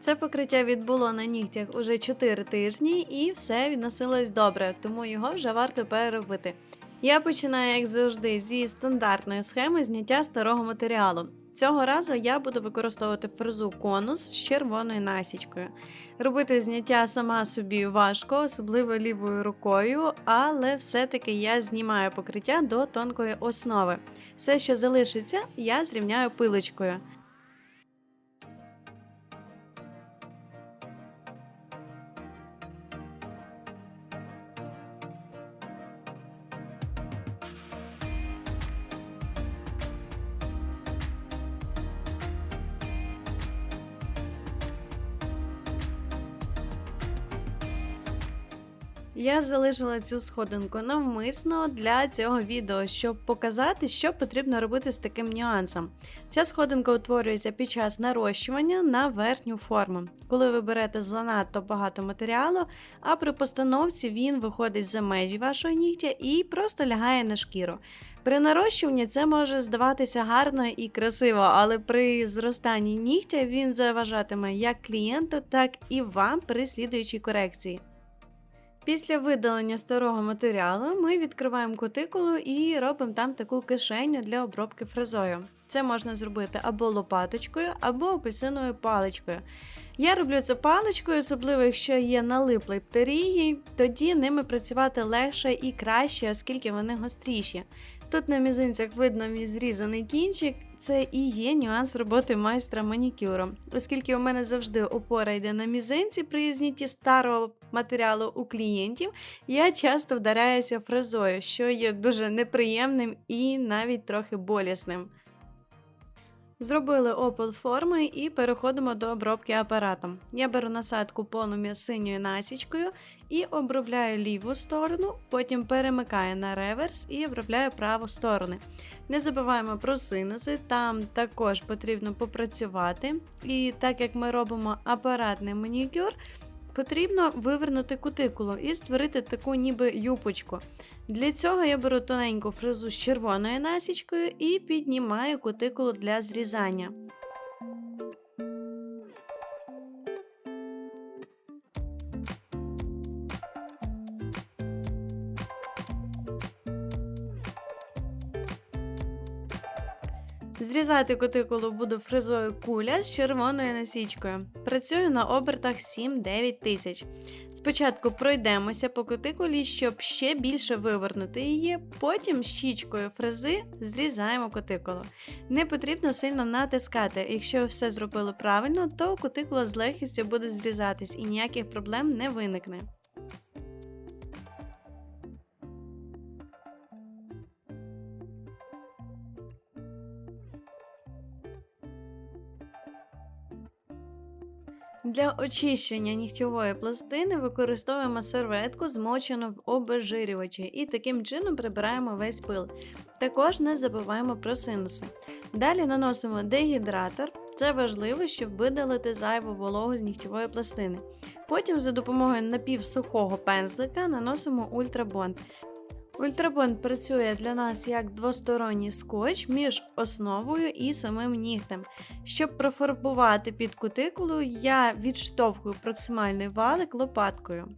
Це покриття відбуло на нігтях уже 4 тижні і все відносилось добре, тому його вже варто переробити. Я починаю, як завжди, зі стандартної схеми зняття старого матеріалу. Цього разу я буду використовувати фрезу конус з червоною насічкою. Робити зняття сама собі важко, особливо лівою рукою, але все-таки я знімаю покриття до тонкої основи. Все, що залишиться, я зрівняю пилочкою. Я залишила цю сходинку навмисно для цього відео, щоб показати, що потрібно робити з таким нюансом. Ця сходинка утворюється під час нарощування на верхню форму, коли ви берете занадто багато матеріалу, а при постановці він виходить за межі вашого нігтя і просто лягає на шкіру. При нарощуванні це може здаватися гарно і красиво, але при зростанні нігтя він заважатиме як клієнту, так і вам при слідуючій корекції. Після видалення старого матеріалу ми відкриваємо кутикулу і робимо там таку кишеню для обробки фрезою. Це можна зробити або лопаточкою, або апельсиновою паличкою. Я роблю це паличкою, особливо якщо є налиплий птерії, тоді ними працювати легше і краще, оскільки вони гостріші. Тут на мізинцях видно мій зрізаний кінчик, це і є нюанс роботи майстра манікюру, оскільки у мене завжди опора йде на мізинці при зняті старого матеріалу у клієнтів, я часто вдаряюся фрезою, що є дуже неприємним і навіть трохи болісним. Зробили опол форми і переходимо до обробки апаратом. Я беру насадку полум'я синьою насічкою і обробляю ліву сторону, потім перемикаю на реверс і обробляю праву сторону. Не забуваємо про синуси, там також потрібно попрацювати. І так як ми робимо апаратний манікюр, потрібно вивернути кутикулу і створити таку ніби юпочку. Для цього я беру тоненьку фрезу з червоною насічкою і піднімаю кутикулу для зрізання. Зрізати кутикулу буду фрезою куля з червоною насічкою. Працюю на обертах 7-9 тисяч. Спочатку пройдемося по кутикулі, щоб ще більше вивернути її, потім щічкою фрези зрізаємо кутикулу. Не потрібно сильно натискати. Якщо все зробили правильно, то кутикула з легкістю буде зрізатись і ніяких проблем не виникне. Для очищення нігтєвої пластини використовуємо серветку, змочену в обезжирювачі, і таким чином прибираємо весь пил. Також не забуваємо про синуси. Далі наносимо дегідратор. Це важливо, щоб видалити зайву вологу з нігтєвої пластини. Потім за допомогою напівсухого пензлика наносимо ультрабонд. Ультрабонд працює для нас як двосторонній скотч між основою і самим нігтем. Щоб профарбувати під кутикулу, я відштовхую проксимальний валик лопаткою.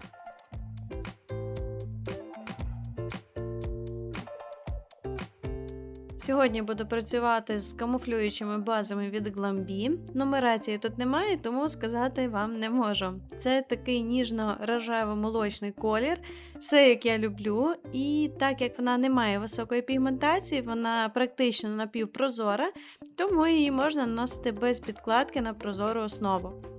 Сьогодні буду працювати з камуфлюючими базами від Glambi. Нумерації тут немає, тому сказати вам не можу. Це такий ніжно-рожево-молочний колір, все як я люблю. І так як вона не має високої пігментації, вона практично напівпрозора, тому її можна наносити без підкладки на прозору основу.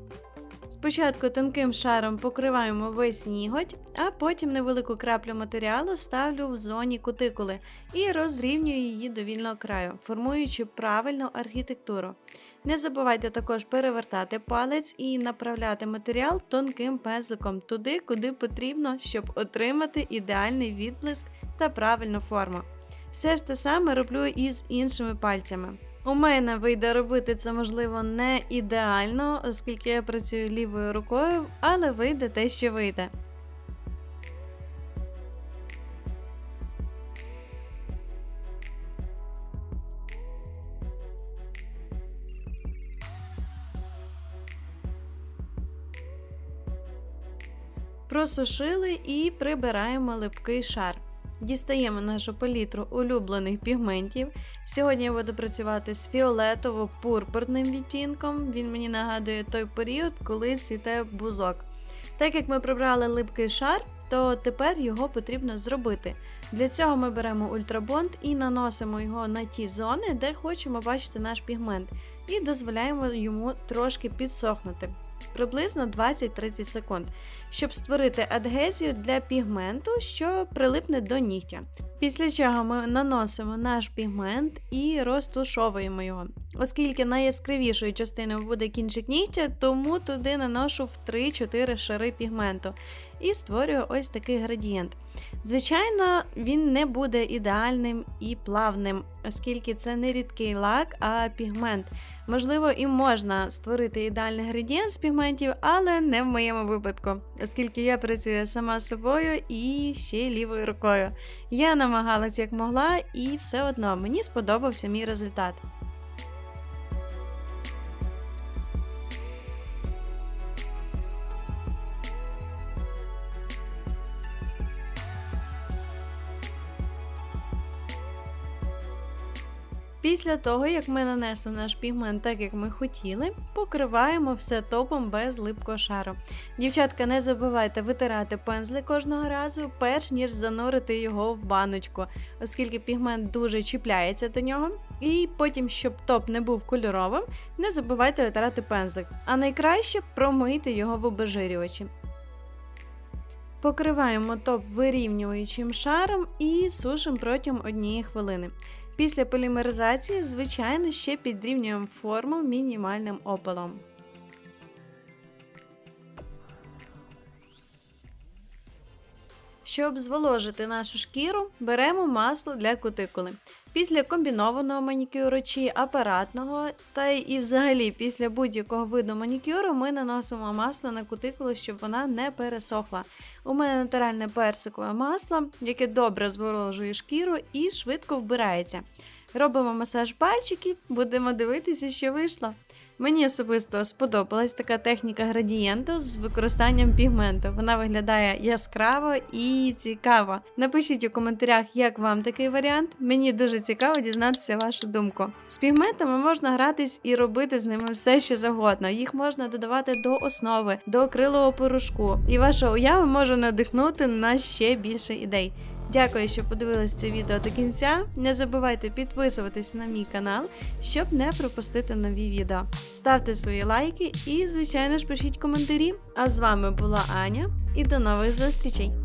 Спочатку тонким шаром покриваємо весь ніготь, а потім невелику краплю матеріалу ставлю в зоні кутикули і розрівнюю її до вільного краю, формуючи правильну архітектуру. Не забувайте також перевертати палець і направляти матеріал тонким пензликом туди, куди потрібно, щоб отримати ідеальний відблиск та правильну форму. Все ж те саме роблю і з іншими пальцями. У мене вийде робити це, можливо, не ідеально, оскільки я працюю лівою рукою, але вийде те, що вийде. Просушили і прибираємо липкий шар. Дістаємо нашу палітру улюблених пігментів. Сьогодні я буду працювати з фіолетово-пурпурним відтінком. Він мені нагадує той період, коли цвіте бузок. Так як ми прибрали липкий шар, то тепер його потрібно зробити. Для цього ми беремо ультрабонд і наносимо його на ті зони, де хочемо бачити наш пігмент, і дозволяємо йому трошки підсохнути. Приблизно 20-30 секунд, щоб створити адгезію для пігменту, що прилипне до нігтя. Після чого ми наносимо наш пігмент і розтушовуємо його. Оскільки найяскравішою частиною буде кінчик нігтя, тому туди наношу в 3-4 шари пігменту і створюю ось такий градієнт. Звичайно, він не буде ідеальним і плавним, оскільки це не рідкий лак, а пігмент. Можливо, і можна створити ідеальний градієнт з пігментів, але не в моєму випадку, оскільки я працюю сама собою і ще лівою рукою. Я намагалась як могла, і все одно мені сподобався мій результат. Після того, як ми нанесли наш пігмент так, як ми хотіли, покриваємо все топом без липкого шару. Дівчатка, не забувайте витирати пензли кожного разу, перш ніж занурити його в баночку, оскільки пігмент дуже чіпляється до нього. І потім, щоб топ не був кольоровим, не забувайте витирати пензлик. А найкраще промийте його в обезжирювачі. Покриваємо топ вирівнюючим шаром і сушимо протягом однієї хвилини. Після полімеризації, звичайно, ще підрівнюємо форму мінімальним опалом. Щоб зволожити нашу шкіру, беремо масло для кутикули. Після комбінованого манікюру чи апаратного, та і взагалі після будь-якого виду манікюру ми наносимо масло на кутикулу, щоб вона не пересохла. У мене натуральне персикове масло, яке добре зволожує шкіру і швидко вбирається. Робимо масаж пальчиків, будемо дивитися, що вийшло. Мені особисто сподобалась така техніка градієнту з використанням пігменту. Вона виглядає яскраво і цікаво. Напишіть у коментарях, як вам такий варіант. Мені дуже цікаво дізнатися вашу думку. З пігментами можна гратись і робити з ними все, що завгодно. Їх можна додавати до основи, до акрилового порошку. І ваша уява може надихнути на ще більше ідей. Дякую, що подивились це відео до кінця. Не забувайте підписуватись на мій канал, щоб не пропустити нові відео. Ставте свої лайки і, звичайно ж, пишіть коментарі. А з вами була Аня і до нових зустрічей!